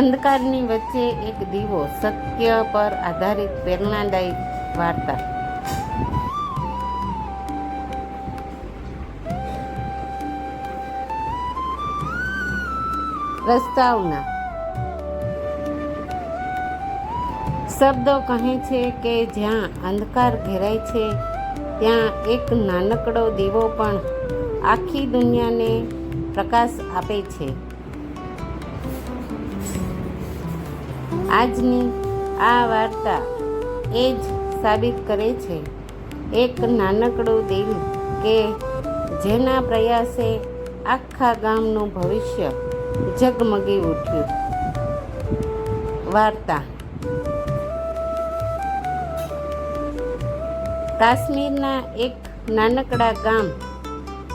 અંધકારની વચ્ચે એક દીવો સત્ય પર આધારિત પ્રેરણાદાયી વાર્તા. પ્રસ્તાવના શબ્દો કહે છે કે જ્યાં અંધકાર ઘેરાય છે, ત્યાં એક નાનકડો દીવો પણ આખી દુનિયાને પ્રકાશ આપે છે. આજની આ વાર્તા એ જ સાબિત કરે છે. એક નાનકડું દિલ કે જેના પ્રયાસે આખા ગામનું ભવિષ્ય ઝગમગી ઉઠ્યું. વાર્તા. કાશ્મીરના એક નાનકડા ગામ,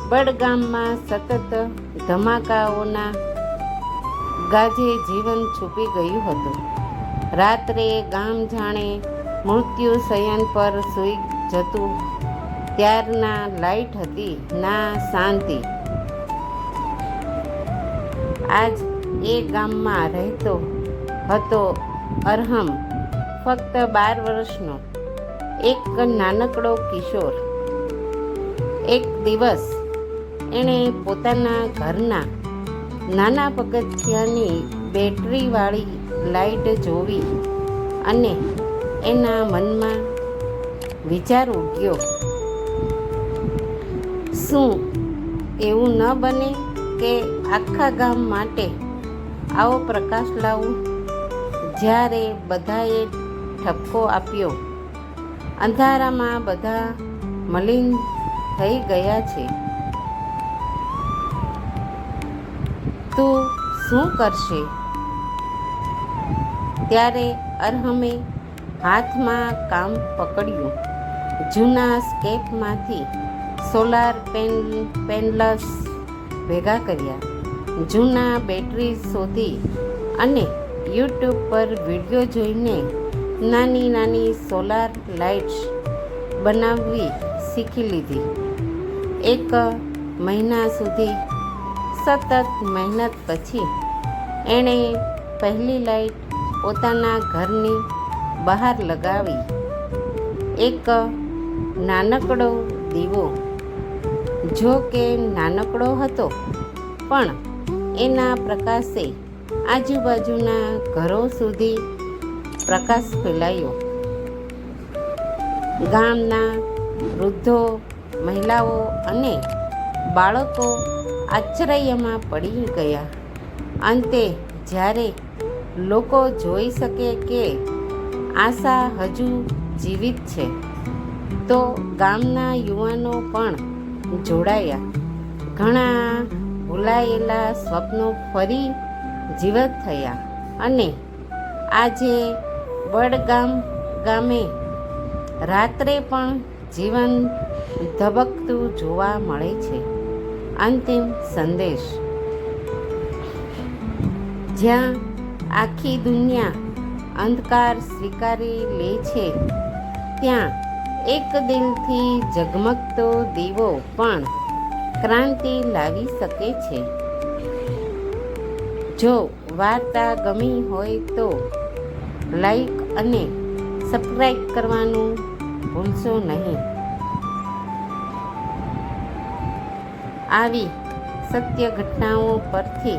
બડગામમાં સતત ધમાકાઓના ગાજે જીવન છુપી ગયું હતું. રાત્રે ગામ જાણે મૃત્યુ શયન પર સૂઈ જતું. ત્યારના લાઈટ હતી, ના શાંતિ. આજ એ ગામમાં રહેતો હતો અરહમ, ફક્ત બાર વર્ષનો. એક નાનકડો કિશોર. એક દિવસ એણે પોતાના ઘરના નાના પગથિયાની બેટરીવાળી લાઈટ જોવી અને એના મનમાં વિચાર ઉગ્યો શું એવું ન બને કે આખા ગામ માટે આવો પ્રકાશ લાવું? જ્યારે બધાએ ઠપકો આપ્યો. અંધારામાં બધા મલિન થઈ ગયા છે. તું શું કરશે? ત્યારે અરહમે હાથમાં કામ પકડ્યું. જૂના સ્કેપમાંથી સોલાર પેન, પેનલ્સ ભેગા કર્યા. જૂના બેટરી શોધી અને યુટ્યુબ પર વીડિયો જોઈને નાની નાની સોલાર લાઇટ્સ બનાવવી શીખી લીધી. એક મહિના સુધી સતત મહેનત પછી એણે પહેલી લાઈટ પોતાના ઘરની બહાર લગાવી. એક નાનકડો દીવો. જો કે નાનકડો હતો, પણ એના પ્રકાશે આજુબાજુના ઘરો સુધી પ્રકાશ ફેલાયો. ગામના વૃદ્ધો, મહિલાઓ અને બાળકો આશ્ચર્યમાં પડી ગયા. અંતે જ્યારે લોકો જોઈ શકે કે આશા હજુ જીવિત છે, તો ગામના યુવાનો પણ જોડાયા. ઘણા ભૂલાયેલા સ્વપ્નો ફરી જીવત થયા અને આજે બડગામ ગામે રાત્રે પણ જીવન ધબકતું જોવા મળે છે. અંતિમ સંદેશ. જ્યાં આખી દુનિયા અંધકાર સ્વીકારી લે છે, ત્યાં એક દિલથી ઝગમગતો દીવો પણ ક્રાંતિ લાવી શકે છે. જો વાર્તા ગમી હોય તો લાઈક અને સબસ્ક્રાઈબ કરવાનું ભૂલશો નહીં. આવી સત્ય ઘટનાઓ પરથી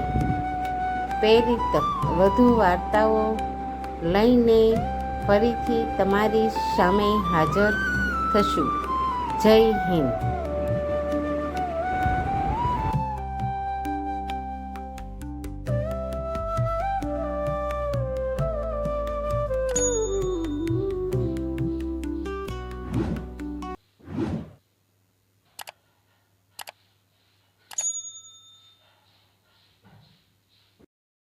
પ્રેરિત વધુ વાર્તાઓ લઈને ફરીથી તમારી સામે હાજર થશું. જય હિન્દ.